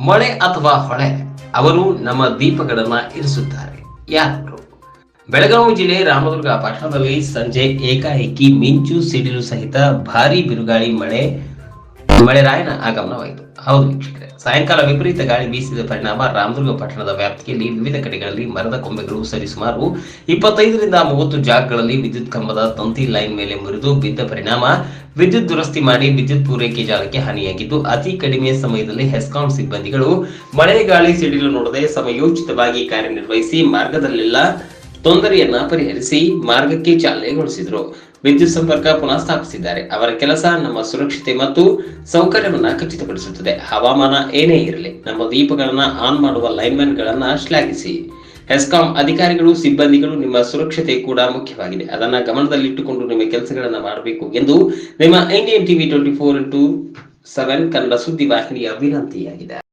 ಮಳೆ ಅಥವಾ ಹೊಳೆ, ಅವರು ನಮ್ಮ ದೀಪಗಳನ್ನ ಇರಿಸುತ್ತಾರೆ. ಯಾರು? ಬೆಳಗಾವಿ ಜಿಲ್ಲೆ ರಾಮದುರ್ಗ ಪಟ್ಟಣದಲ್ಲಿ ಸಂಜೆ ಏಕಾಏಕಿ ಮಿಂಚು ಸಿಡಿಲು ಸಹಿತ ಭಾರಿ ಬಿರುಗಾಳಿ ಮಳೆ ಮಳೆರಾಯನ ಆಗಮನವಾಯಿತು. ಹೌದು ವೀಕ್ಷಕರೇ, ಸಾಯಂಕಾಲ ವಿಪರೀತ ಗಾಳಿ ಬೀಸಿದ ಪರಿಣಾಮ ರಾಮದುರ್ಗ ಪಟ್ಟಣದ ವ್ಯಾಪ್ತಿಯಲ್ಲಿ ವಿವಿಧ ಕಡೆಗಳಲ್ಲಿ ಮರದ ಕೊಂಬೆಗಳು ಸರಿಸುಮಾರು ಇಪ್ಪತ್ತೈದರಿಂದ ಮೂವತ್ತು ಜಾಗಗಳಲ್ಲಿ ವಿದ್ಯುತ್ ಕಂಬದ ತಂತಿ ಲೈನ್ ಮೇಲೆ ಮುರಿದು ಬಿದ್ದ ಪರಿಣಾಮ ವಿದ್ಯುತ್ ದುರಸ್ತಿ ಮಾಡಿ ವಿದ್ಯುತ್ ಪೂರೈಕೆ ಜಾಲಕ್ಕೆ ಹಾನಿಯಾಗಿದ್ದು, ಅತಿ ಕಡಿಮೆ ಸಮಯದಲ್ಲಿ ಹೆಸ್ಕಾಂ ಸಿಬ್ಬಂದಿಗಳು ಮಳೆ ಗಾಳಿ ಸಿಡಿಲು ನೋಡದೆ ಸಮಯೋಚಿತವಾಗಿ ಕಾರ್ಯನಿರ್ವಹಿಸಿ ಮಾರ್ಗದಲ್ಲೆಲ್ಲ ತೊಂದರೆಯನ್ನ ಪರಿಹರಿಸಿ ಮಾರ್ಗಕ್ಕೆ ಚಾಲನೆಗೊಳಿಸಿದರು. ವಿದ್ಯುತ್ ಸಂಪರ್ಕ ಪುನಃ ಸ್ಥಾಪಿಸಿದ್ದಾರೆ. ಅವರ ಕೆಲಸ ನಮ್ಮ ಸುರಕ್ಷತೆ ಮತ್ತು ಸೌಕರ್ಯವನ್ನ ಖಚಿತಪಡಿಸುತ್ತದೆ. ಹವಾಮಾನ ಏನೇ ಇರಲಿ, ನಮ್ಮ ದೀಪಗಳನ್ನ ಆನ್ ಮಾಡುವ ಲೈನ್ಮನ್ ಗಳನ್ನ ಶ್ಲಾಘಿಸಿ. ಹೆಸ್ಕಾಂ ಅಧಿಕಾರಿಗಳು, ಸಿಬ್ಬಂದಿಗಳು ನಿಮ್ಮ ಸುರಕ್ಷತೆ ಕೂಡ ಮುಖ್ಯವಾಗಿದೆ. ಅದನ್ನ ಗಮನದಲ್ಲಿಟ್ಟುಕೊಂಡು ನಿಮ್ಮ ಕೆಲಸಗಳನ್ನ ಮಾಡಬೇಕು ಎಂದು ನಿಮ್ಮ Indian TV twenty four into seven Kannada ಸುದ್ದಿ ವಾಹಿನಿಯ ವಿನಂತಿಯಾಗಿದೆ.